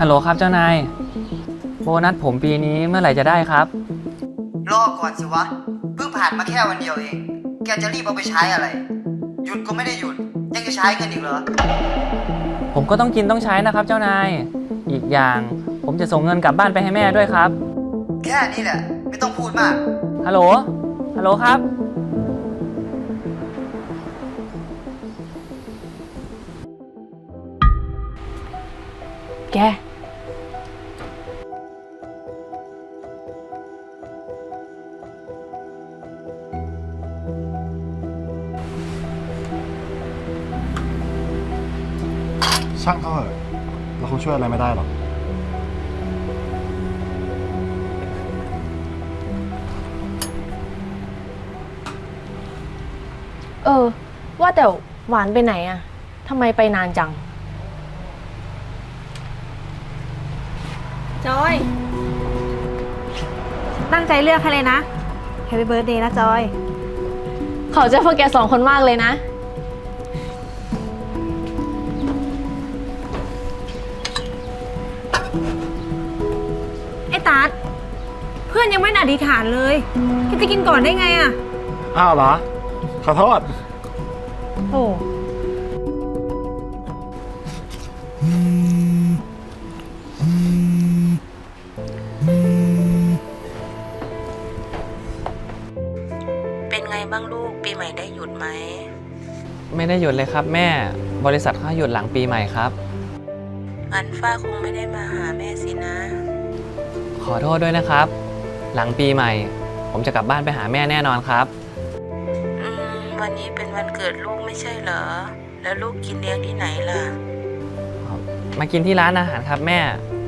ฮัลโหลครับเจ้านาย โบนัสผมปีนี้เมื่อไหร่จะได้ครับ รอก่อนสิวะ เพิ่งผ่านมาแค่วันเดียวเอง แกจะรีบเอาไปใช้อะไร หยุดก็ไม่ได้หยุด ยังจะใช้เงินอีกเหรอ ผมก็ต้องกินต้องใช้นะครับ เจ้านาย อีกอย่างผมจะส่งเงินกลับบ้านไปให้แม่ด้วยครับ แค่นี้แหละ ไม่ต้องพูดมาก ฮัลโหล ฮัลโหลครับ แก ช่างเขาเถอะเราคงช่วยอะไรไม่ได้หรอก เออ ว่าแต่หวานไปไหนอะทำไมไปนานจัง จอย ตั้งใจเลือกให้เลยนะ Happy Birthday นะจอยเขาใจะพวกแกสองคนมากเลยนะ ไอ้ตัดเพื่อนยังไม่อธิษฐานเลยแกจะกินก่อนได้ไงอะอ้าวเหรอ ขอโทษ โอ้ บ้างลูก ปีใหม่ได้หยุดไหม ไม่ได้หยุดเลยครับ แม่ บริษัทเขาหยุดหลังปีใหม่ครับงั้นฝ้าคงไม่ได้มาหาแม่สินะ ขอโทษด้วยนะครับ หลังปีใหม่ ผมจะกลับบ้านไปหาแม่แน่นอนครับ อืม วันนี้เป็นวันเกิดลูกไม่ใช่เหรอ แล้วลูกกินเลี้ยงที่ไหนล่ะ มากินที่ร้านอาหารครับ แม่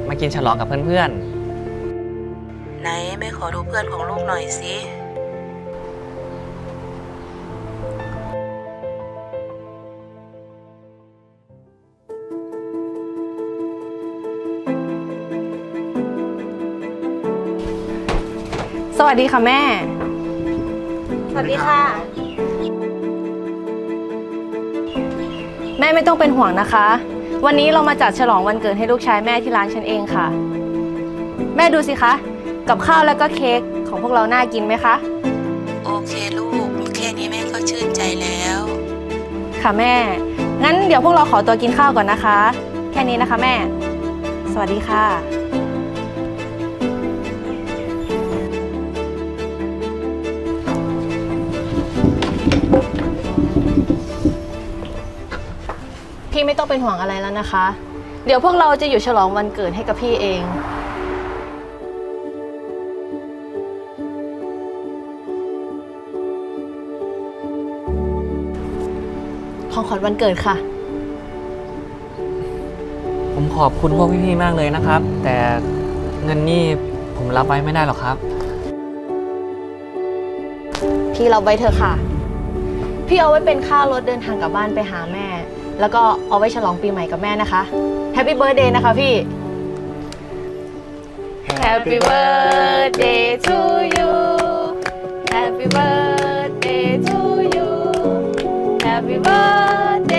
มากินฉลองกับเพื่อนไหนแม่ขอดูเพื่อนของลูกหน่อยสิ วัสดีค่ะแม่ สวัสดีค่ะ แม่ไม่ต้องเป็นห่วงนะคะ วันนี้เรามาจัดฉลองวันเกิดให้ลูกชายแม่ที่ร้านฉันเองค่ะ แม่ดูสิคะ กับข้าวแล้วก็เค้กของพวกเราน่ากินไหมคะ โอเคลูก แค่นี้แม่ก็ชื่นใจแล้ว ค่ะแม่ งั้นเดี๋ยวพวกเราขอตัวกินข้าวก่อนนะคะ แค่นี้นะคะแม่ สวัสดีค่ะ ไม่ต้องเป็นห่วงอะไรแล้วนะคะ เดี๋ยวพวกเราจะอยู่ฉลองวันเกิดให้กับพี่เอง ของขวัญวันเกิดค่ะๆผมขอบคุณพวกพี่ๆมากเลยนะครับ แต่เงินนี่ผมรับไว้ไม่ได้หรอกครับ พี่เราไว้เถอะค่ะ พี่เอาไว้เป็นค่ารถเดินทางกลับบ้านไปหาแม่ แล้วก็เอาไว้ฉลองปีใหม่กับแม่นะคะแฮปปี้เบิร์ดเดย์นะคะพี่ Happy birthday to you Happy birthday to you Happy birthday